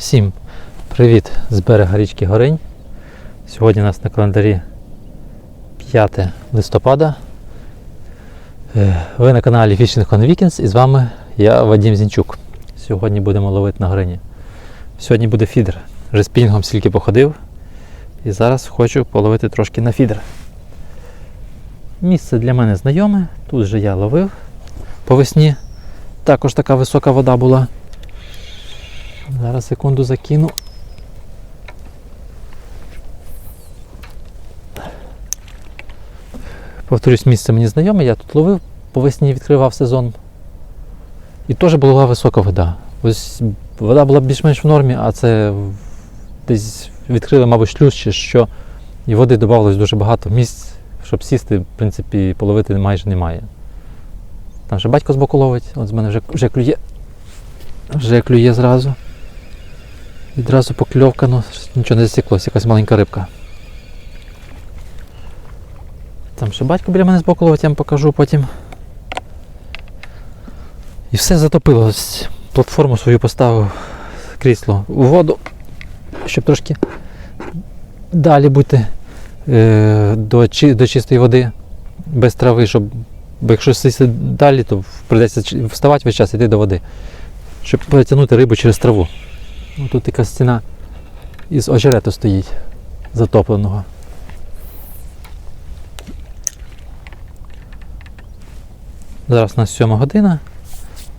Всім привіт з берега річки Горинь. Сьогодні у нас на календарі 5 листопада. Е, Ви на каналі Fishing on Weekends і з вами я Вадим Зінчук. Сьогодні будемо ловити на Горині. Сьогодні буде фідер. Вже з пінгом стільки походив. І зараз хочу половити трошки на фідер. Місце для мене знайоме. Тут же я ловив по весні. Також така висока вода була. Зараз секунду закину. Повторюсь, місце мені знайоме, я тут ловив, по весні відкривав сезон. І теж була висока вода. Ось вода була більш-менш в нормі, а це десь відкрили, мабуть, шлюз чи що. І води додавалось дуже багато місць, щоб сісти, в принципі, половити майже немає. Там ще батько збоку ловить, от з мене вже, вже клює. Вже клює зразу. Відразу покльовка, ну нічого не засіклося, якась маленька рибка. Там ще батько біля мене збоку ловить, я вам покажу потім. І все затопило. Платформу свою поставив крісло у воду, щоб трошки далі бути е, до, до чистої води без трави, щоб. Бо якщо сісти далі, то прийдеться вставати весь час і йти до води, щоб перетягнути рибу через траву. Ну, тут така стіна із очерету стоїть затопленого. Зараз у нас 7 година.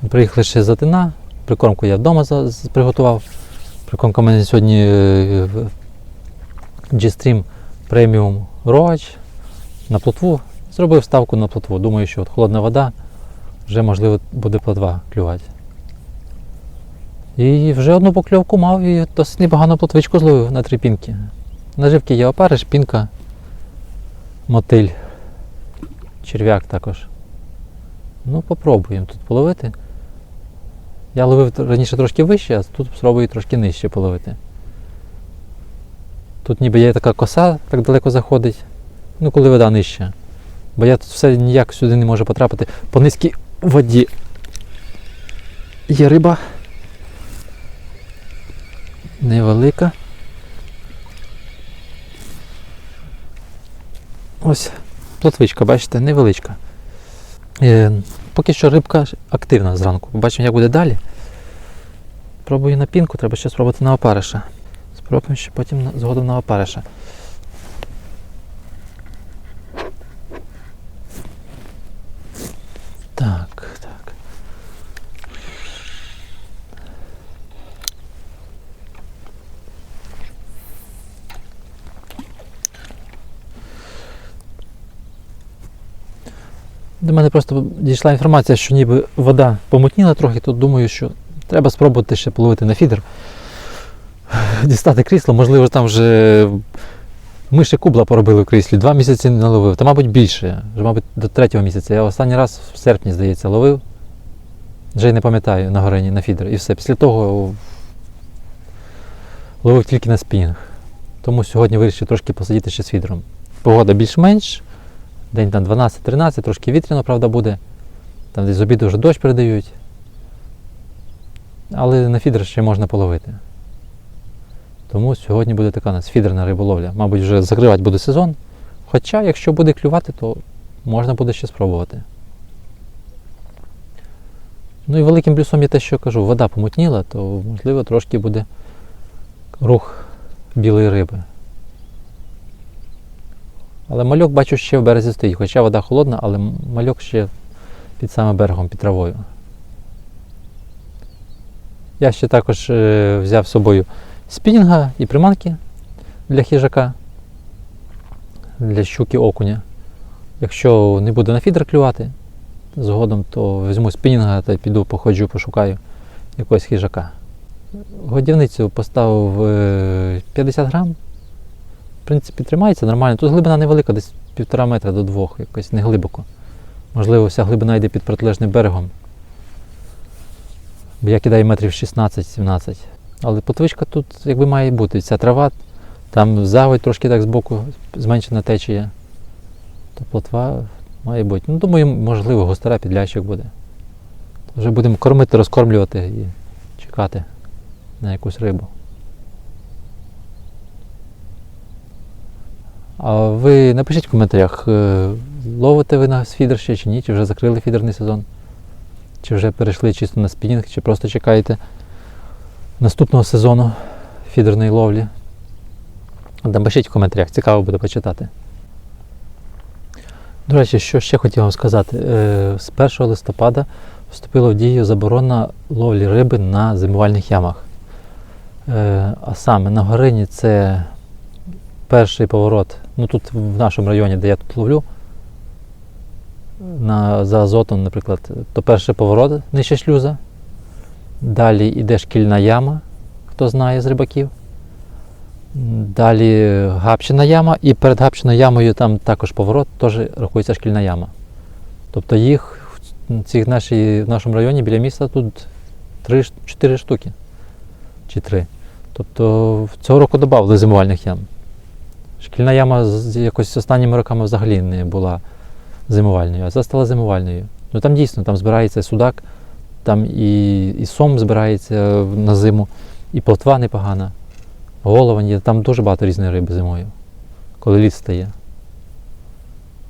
Приїхали ще за тина. Прикормку я вдома приготував. Прикормка в мене сьогодні е, G-Stream Premium Roach на плотву. Зробив ставку на плотву. Думаю, що от холодна вода вже можливо буде плотва клювати. І вже одну покльовку мав і досить непогану плотвичку зловив на три пінки. Наживки є опариш, пінка, мотиль, черв'як також. Ну, попробуємо тут половити. Я ловив раніше трошки вище, а тут спробую трошки нижче половити. Тут ніби є така коса, так далеко заходить. Ну, коли вода нижча. Бо я тут все ніяк сюди не можу потрапити. По низькій воді є риба. Невелика. Ось плотвичка, бачите, невеличка. Е, поки що рибка активна зранку. Бачимо, як буде далі. Пробую на пінку, треба ще спробувати на опариша. Спробуємо ще потім згодом на опариша. Так, так. До мене просто дійшла інформація, що ніби вода помутніла трохи, тут думаю, що треба спробувати ще половити на фідер. Дістати крісло, можливо, там вже ми ще кубла поробили в кріслі, два місяці не ловив, та, мабуть, більше, вже, мабуть, до третього місяця. Я останній раз в серпні, здається, ловив. Вже й не пам'ятаю на горені, на фідер. І все. Після того ловив тільки на спінг. Тому сьогодні вирішив трошки посидіти ще з фідером. Погода більш-менш. День там 12-13, трошки вітряно, правда, буде. Там десь з обіду вже дощ передають. Але на фідер ще можна половити. Тому сьогодні буде така у нас фідерна риболовля. Мабуть, вже закривати буде сезон. Хоча, якщо буде клювати, то можна буде ще спробувати. Ну і великим плюсом є те, що кажу, вода помутніла, то можливо трошки буде рух білої риби. Але мальок бачу ще в березі стоїть, хоча вода холодна, але мальок ще під самим берегом, під травою. Я ще також е, взяв з собою спінінга і приманки для хижака, для щуки окуня. Якщо не буде на фідер клювати згодом, то візьму спінінга та піду походжу, пошукаю якогось хижака. Годівницю поставив е, 50 грам. В принципі, тримається нормально. Тут глибина невелика, десь півтора метра до двох, якось не глибоко. Можливо, вся глибина йде під протилежним берегом. Бо я кидаю метрів 16-17. Але потвичка тут якби має бути. Ця трава, там заводь трошки так збоку, зменшена течія. То плотва має бути. Ну, думаю, можливо, густера підлящик буде. Вже будемо кормити, розкормлювати і чекати. на якусь рибу. А ви напишіть в коментарях, е, ловите ви на фідер ще чи ні, чи вже закрили фідерний сезон, чи вже перейшли чисто на спінінг, чи просто чекаєте наступного сезону фідерної ловлі. Напишіть в коментарях, цікаво буде почитати. До речі, що ще хотів вам сказати. Е, З 1 листопада вступила в дію заборона ловлі риби на зимувальних ямах. Е, А саме на горині це перший поворот. Ну тут в нашому районі, де я тут ловлю, на, за азотом, наприклад, то перший поворот нижче шлюза. Далі йде шкільна яма, хто знає з рибаків. Далі гапчина яма, і перед гапчиною ямою там також поворот, теж рахується шкільна яма. Тобто їх цих нашій, в нашому районі біля міста тут 3-4 штуки. Чи 3. Тобто цього року додали зимувальних ям. Шкільна яма якось останніми роками взагалі не була зимувальною, а ця стала зимувальною. Ну там дійсно там збирається судак, там і, і сом збирається на зиму, і плотва непогана, головань є, там дуже багато різної риби зимою, коли літ стає.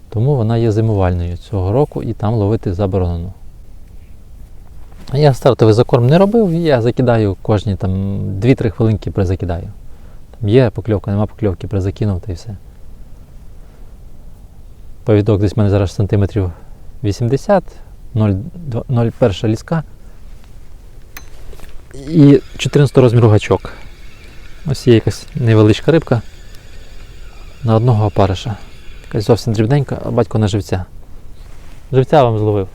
Тому вона є зимувальною цього року і там ловити заборонено. Я стартовий закорм не робив, я закидаю кожні там 2-3 хвилинки призакидаю. Є покльовка, нема покльовки, призакинув та і все. Повідок десь в мене зараз сантиметрів 80, 0,1 ліска і 14 розміру гачок. Ось є якась невеличка рибка на одного опариша. Якась зовсім дрібненька, а батько на живця. Живця вам зловив.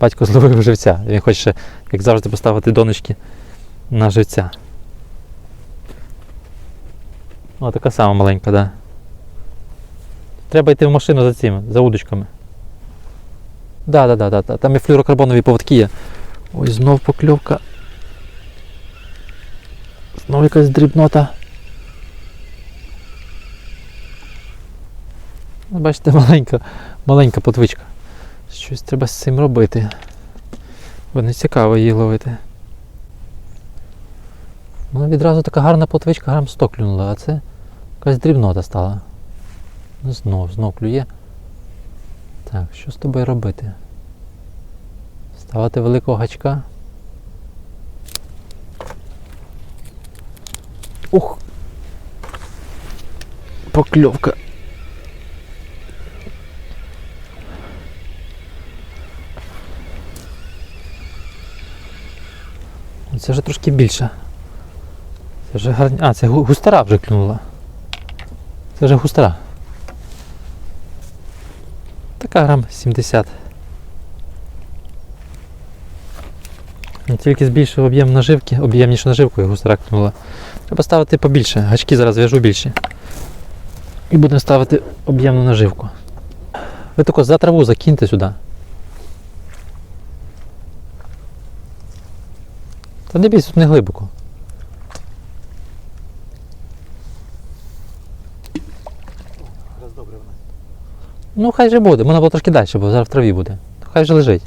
Батько зловив живця. Він хоче, як завжди, поставити донечки на живця. О, така сама маленька, так. Да. Треба йти в машину за цими, за удочками. Да, да, да, да, да. Там і флюрокарбонові поводки є. Ой, знов покльовка. Знов якась дрібнота. Ну, Бачите, маленька, маленька плотвичка. Щось треба з цим робити. Бо не цікаво її ловити. Ну, відразу така гарна плотвичка грам 100 клюнула, а це якась дрібнота стала. Ну, знов, знов клює. Так, що з тобою робити? Ставити великого гачка. Ух! Покльовка. Це вже трошки більше. Це вже гарні. А, це гу- густара вже клюнула. Це вже густара. Така грам 70. Ну, Тільки збільшив об'єм наживки, об'ємнішу наживку і густара клюнула. Треба ставити побільше. Гачки зараз в'яжу більше. І будемо ставити об'ємну наживку. Ви тако за траву закиньте сюди. Та не бійся, тут не глибоко. Раз добре вона. Ну хай же буде, можна було трошки далі, бо зараз в траві буде. Хай же лежить.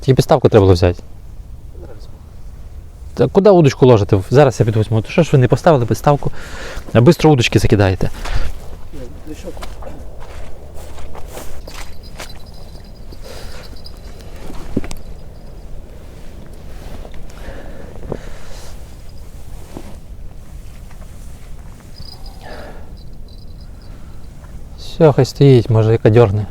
Тільки підставку треба було взяти. Та куди удочку ложите? Зараз я підвозьму. То що ж ви не поставили підставку, Бистро удочки закидаєте. Я дійшов. Все, хай стоїть, може яка дьорне.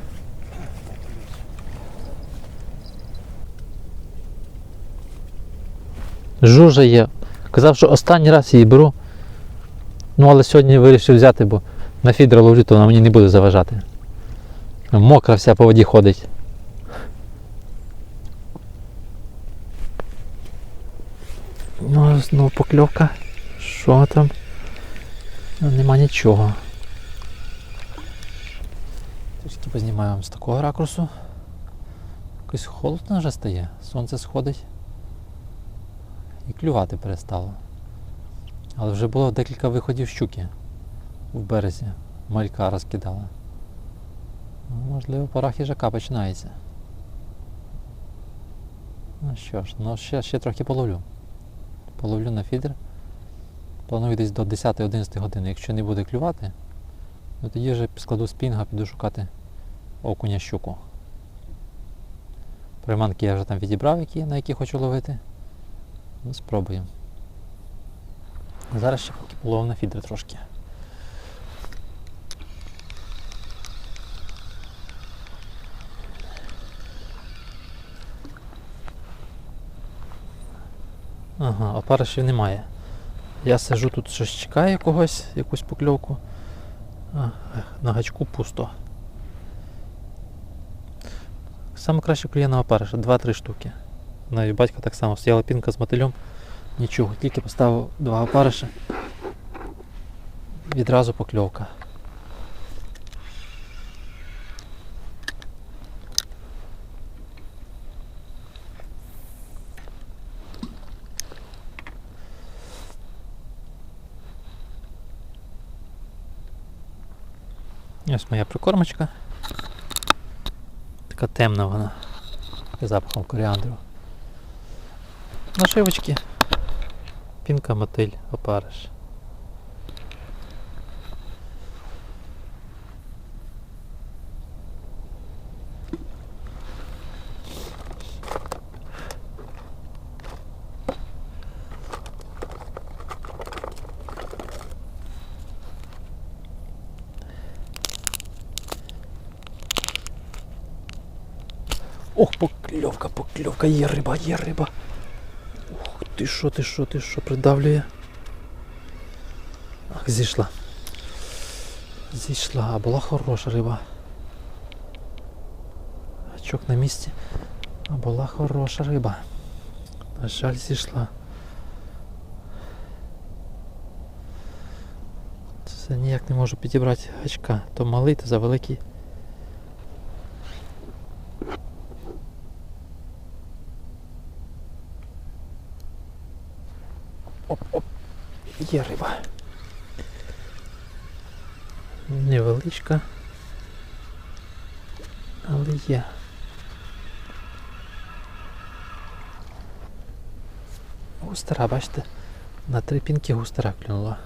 Жужа є. Казав, що останній раз її беру. Ну, але сьогодні вирішив взяти, бо на фідер ловлю, то вона мені не буде заважати. Мокра вся по воді ходить. Ну, знову покльовка. Що там? Нема нічого. Трішки познімаю вам з такого ракурсу. Якось холодно вже стає, сонце сходить. І клювати перестало. Але вже було декілька виходів щуки в березі. Малька розкидала. Ну, можливо, пора хижака починається. Ну що ж, ну ще, ще трохи половлю. Половлю на фідер. Планую десь до 10-11 години. Якщо не буде клювати, то тоді вже складу спінга, піду шукати окуня щуку. Приманки я вже там відібрав, які, на які хочу ловити. Ну, спробуємо. Зараз ще поки полов на фідер трошки. Ага, опаришів немає. Я сижу тут щось чекаю когось, якусь покльовку. На гачку пусто. Саме краще клює на опариша, 2-3 штуки. Навіть батька так само стояла пінка з мотилем. Нічого, тільки поставив два опариша. Відразу покльовка. Ось моя прикормочка. Така темна вона. Запахом коріандру. Нашивочки. Пінка, мотиль, опариш. Покльовка, є риба, є риба. Ух, ти що, ти що, ти що, придавлює? Ах, зійшла. Зійшла, а була хороша риба. Гачок на місці. А була хороша риба. На жаль, зійшла. Це ніяк не можу підібрати гачка. То малий, то завеликий. Оп-оп. Є риба. Невеличка. Але є. Густера, бачите? На три пінки густера клюнула.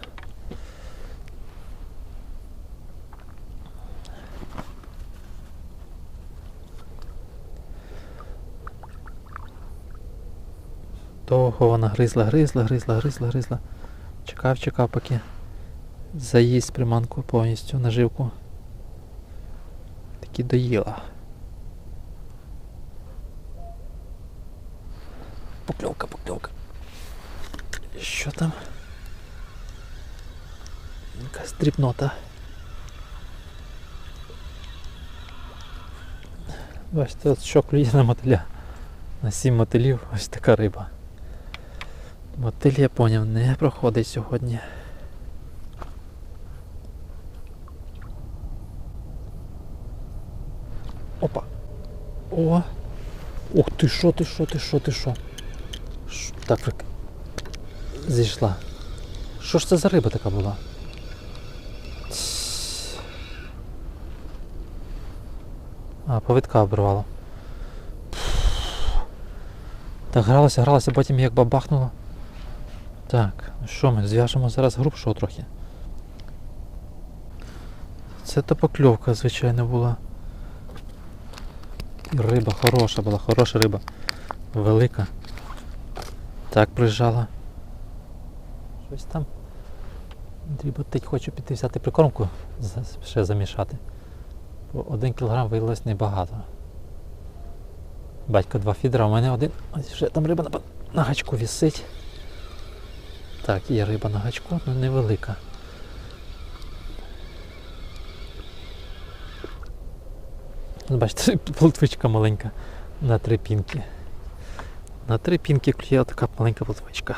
Довго вона гризла, гризла, гризла, гризла, гризла. Чекав, чекав, поки заїсть приманку повністю наживку. Таки доїла. Покльовка, покльовка. Що там? Якась дрібнота. Бачите, от що клює на мотиля. На сім мотилів ось така риба. Мотиль я поняв, не проходить сьогодні. Опа. О! Ух ти що, ти що, ти що, ти що? Так, прик... зійшла. Що ж це за риба така була? А, повідка обривала. Так, гралася, гралася, потім як бабахнуло. Так, ну що ми, зв'яжемо зараз грубшого трохи. Це то покльовка, звичайно, була. Риба хороша була, хороша риба. Велика. Так прижала. Щось там. Дріботить, хочу піти взяти прикормку, ще замішати. Бо один кілограм виявилось небагато. Батько два фідера, у мене один. Ось вже там риба на, на гачку вісить. Так, є риба на гачку, але невелика. Бачите, плотвичка маленька на три пінки. На три пінки клює така маленька плотвичка.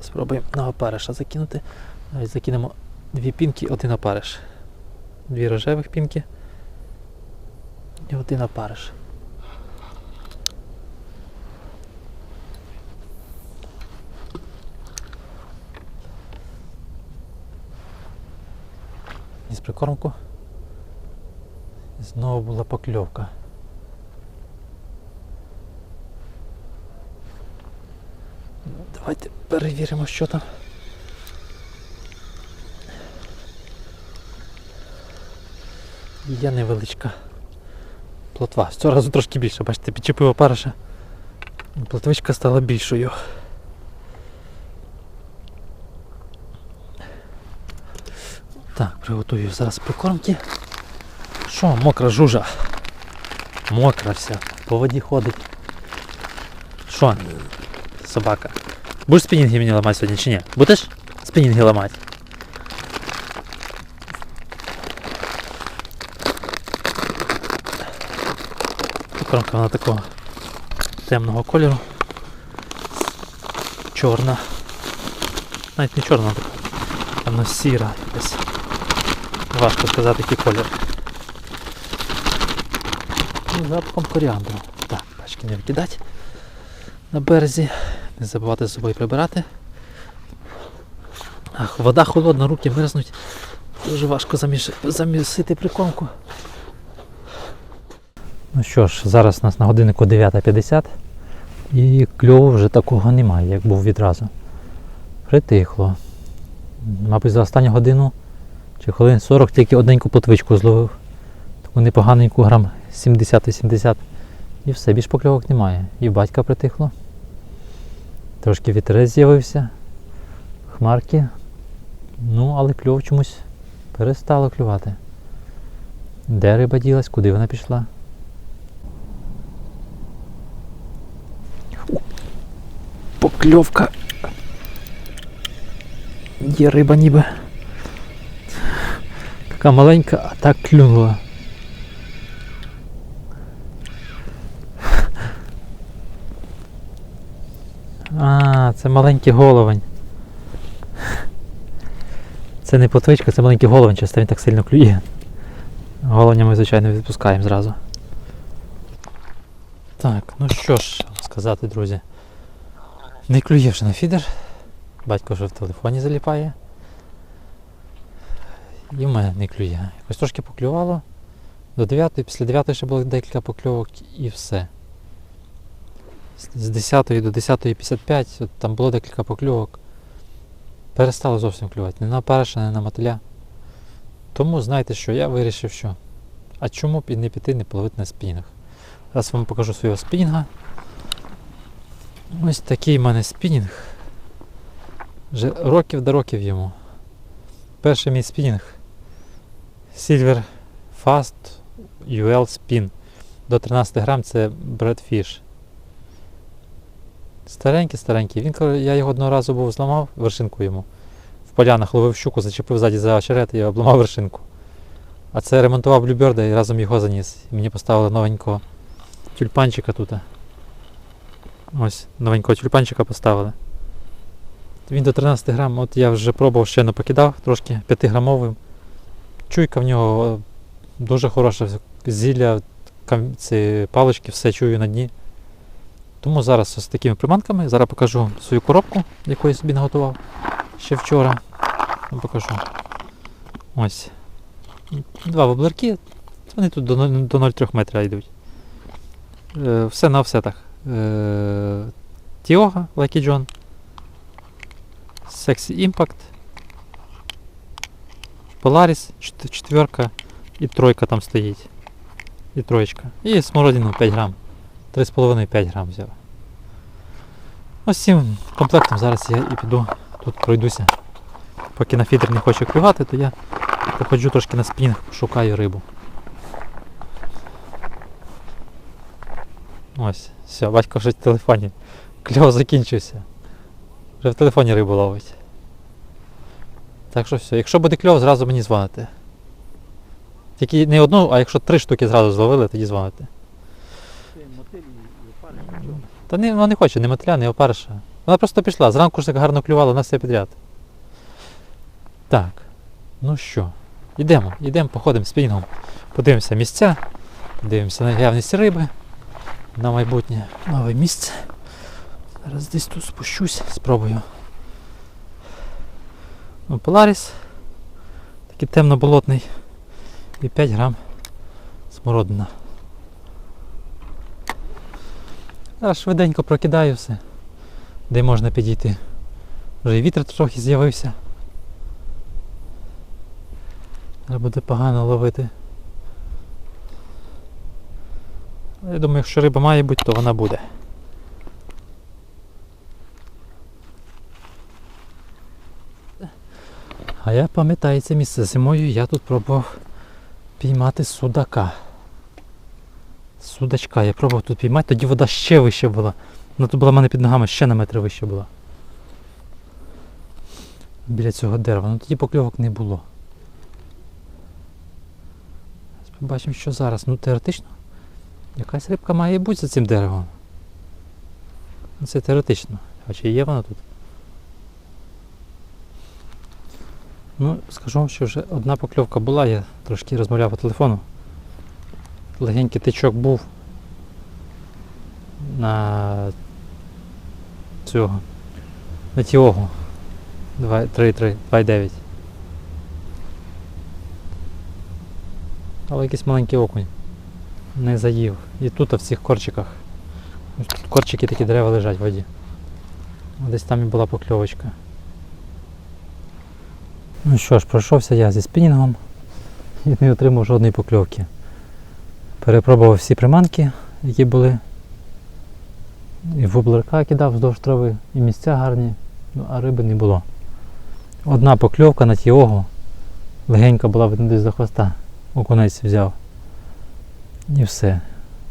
Спробуємо на опариша закинути. Навіть закинемо дві пінки, один опариш. Дві рожевих пінки і один опариш. прикормку. Знову була покльовка. Давайте перевіримо, що там. Є невеличка плотва. Цього разу трошки більше, бачите, підчепив параша. Плотвичка стала більшою. Приготую зараз прикормки. Що, мокра жужа? Мокра вся. По воді ходить. Що, собака? Будеш спінінги мені ламати сьогодні чи ні? Будеш спінінги ламати? Кромка вона такого темного кольору. Чорна. Навіть не чорна. Вона сіра якась. Важко сказати, який колір. І запахом коріандру. Так, пачки не викидати на березі. Не забувати з собою прибирати. Ах, вода холодна, руки мерзнуть. Дуже важко замісити прикормку. Ну що ж, зараз у нас на годиннику 9.50 і кльову вже такого немає, як був відразу. Притихло. Мабуть, за останню годину чи хвилин 40 тільки одненьку плотвичку зловив. Таку непоганеньку грам 70-80. І все, більш покльовок немає. І батька притихло. Трошки вітерець з'явився. Хмарки. Ну, але кльов чомусь перестало клювати. Де риба ділась, куди вона пішла? Покльовка. Є риба ніби. Така маленька, а так клюнула. А, це маленький головень. Це не плотвичка, це маленький головень, часто він так сильно клює. Головня ми, звичайно, відпускаємо зразу. Так, ну що ж сказати, друзі. Не клює вже на фідер. Батько вже в телефоні заліпає. І в мене не клює. Якось трошки поклювало. До 9, після 9 ще було декілька покльовок і все. З- З 10 до 10.55 от там було декілька покльовок. Перестало зовсім клювати. Не на перша, не на мотиля. Тому знаєте що, я вирішив, що. А чому б і не піти, не половити на спінінг? Зараз вам покажу свого спінінга. Ось такий в мене спінінг. Вже років до років йому. Перший мій спінінг Silver Fast UL Spin. До 13 грам це Bradfish. Старенький, старенький. Він, я його одного разу був зламав вершинку йому. В полянах ловив щуку, зачепив ззаді за очерет і обламав вершинку. А це ремонтував Блюберда і разом його заніс. Мені поставили новенького тюльпанчика тут. Ось, новенького тюльпанчика поставили. Він до 13 грам, от я вже пробував ще не покидав, трошки 5 грамовим. Чуйка в нього е, дуже хороша, зілля, ці палички, все чую на дні. Тому зараз з такими приманками, зараз покажу свою коробку, яку я собі наготував ще вчора. Покажу. Ось. Два воблерки. Вони тут до 0,3 метра йдуть. Е, все на офсетах. Е, Тіога, Lucky John. Sexy Impact. Polaris, четверка і тройка там стоїть. І троєчка. І смородину 5 грам. 3,5-5 грам взяв. Ось цим комплектом зараз я і піду тут пройдуся. Поки на фідер не хочу клювати, то я походжу трошки на спінг, шукаю рибу. Ось, все, батько вже в телефоні. Кльов закінчився. Вже в телефоні рибу ловить. Так що все, якщо буде кльов, зразу мені дзвоните. Тільки не одну, а якщо три штуки зразу зловили, тоді дзвоните. Та не, вона не хоче, не мотиля, не опариша. Вона просто пішла. Зранку ж так гарно клювала на все підряд. Так. Ну що, йдемо, йдемо, походимо з. Подивимося місця, подивимося на наявність риби на майбутнє нове місце. Зараз десь тут спущусь, спробую. Ну. Такий темно-болотний. І 5 грам смородина. Зараз швиденько прокидаю все. де можна підійти. Вже і вітер трохи з'явився. Треба буде погано ловити. Я думаю, якщо риба має бути, то вона буде. А я пам'ятаю це місце зимою, я тут пробував піймати судака. Судачка, я пробував тут піймати, тоді вода ще вища була. Вона тут була в мене під ногами ще на метр вище була. Біля цього дерева. Ну тоді покльовок не було. Побачимо, що зараз. Ну теоретично. Якась рибка має бути за цим деревом. Ну, Це теоретично. А чи є вона тут? Ну, скажу вам, що вже одна покльовка була, я трошки розмовляв по телефону. Легенький тичок був на цього. На тіогу. 3-3, 2,9. Але якийсь маленький окунь. Не заїв. І тут а в цих корчиках. Тут корчики такі дерева лежать в воді. Десь там і була покльовочка. Ну що ж, пройшовся я зі спінінгом і не отримав жодної покльовки. Перепробував всі приманки, які були. І воблерка кидав вздовж трави, і місця гарні, ну, а риби не було. Одна покльовка на тіогу. Легенька була десь за хвоста. Окунець взяв. І все.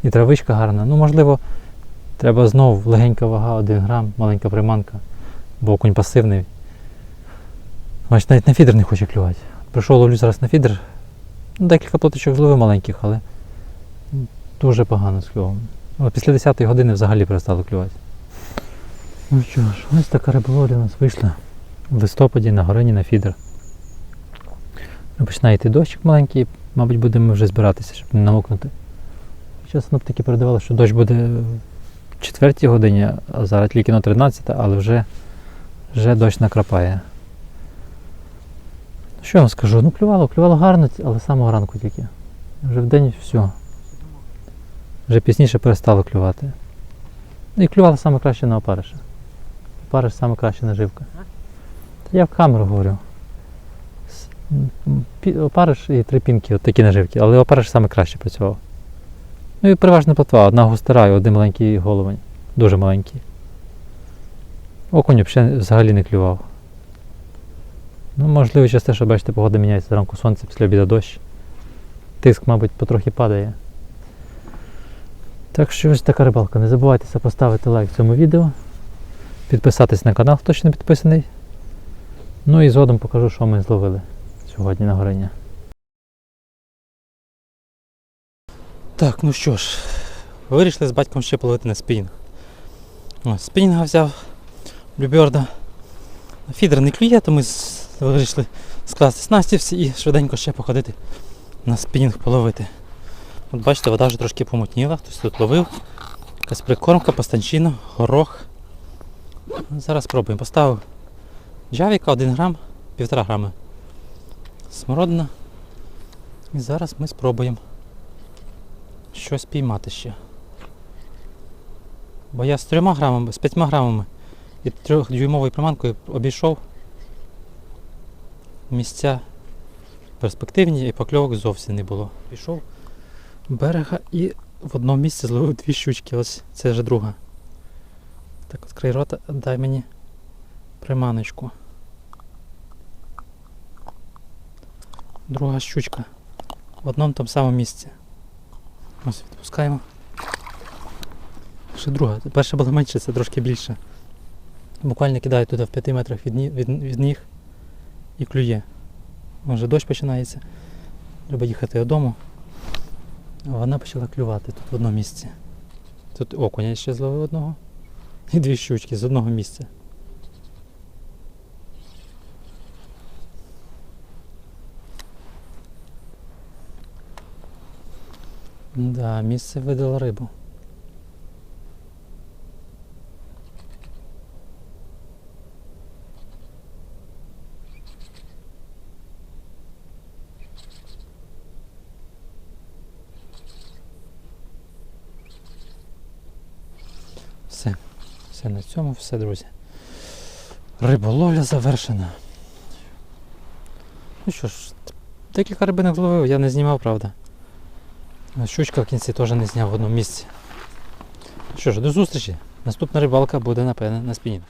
І травичка гарна. Ну, можливо, треба знов легенька вага, 1 грам, маленька приманка, бо окунь пасивний. Значить, навіть на фідер не хоче клювати. Прийшов ловлю зараз на фідер. Ну, декілька плоточок зловив маленьких, але дуже погано з. Ну, після 10 години взагалі перестало клювати. Ну що ж, ось така риболовля у нас вийшла в листопаді на горині на фідер. Ну, Починає йти дощик маленький, мабуть, будемо вже збиратися, щоб не намокнути. Хоча синоптики передавали, що дощ буде в 4 годині, а зараз тільки на 13, але вже, вже дощ накрапає. Що я вам скажу? Ну клювало, клювало гарно, але з самого ранку тільки. Вже в день все. Вже пізніше перестало клювати. Ну і клювало саме краще на опариша. Опариш саме краще наживка. Та я в камеру говорю. Опариш і три пінки, от такі наживки, але опариш саме краще працював. Ну і переважно плотва, одна густера і один маленький головень. Дуже маленький. Окунь взагалі не клював. Ну, можливо, через те, що бачите, погода міняється зранку сонце, після обіду дощ. Тиск, мабуть, потрохи падає. Так що ось така рибалка. Не забувайте поставити лайк цьому відео, підписатись на канал, хто ще не підписаний. Ну і згодом покажу, що ми зловили сьогодні на горення. Так, ну що ж, вирішили з батьком ще половити на спінінг. Спінінга взяв, блюберда. Фідер не клює, то ми з- вирішили скласти снасті всі і швиденько ще походити на спінінг половити. От бачите, вода вже трошки помутніла, хтось тут ловив. Якась прикормка, пастанчина, горох. Зараз спробуємо. Поставив джавіка 1 грам, 1,5 грами. Смородина. І зараз ми спробуємо щось піймати ще. Бо я з 3 грамами, з 5 грамами і 3-дюймовою приманкою обійшов місця перспективні і покльовок зовсім не було. Пішов берега і в одному місці зловив дві щучки. Ось це вже друга. Так от край рота, дай мені приманочку. Друга щучка. В одному тому самому місці. Ось відпускаємо. Ще друга. Перша була менше, це трошки більше. Буквально кидаю туди в 5 метрах від, від, від ніг і клює. Може дощ починається. Треба їхати додому. Вона почала клювати тут в одному місці. Тут окуня ще зловив одного. І дві щучки з одного місця. Да, місце видало рибу. Все. Все друзі. Риболовля завершена. Ну що ж, декілька рибинок зловив, я не знімав, правда. Щучка в кінці теж не зняв в одному місці. Що ж, до зустрічі. Наступна рибалка буде, напевне, на спінінг.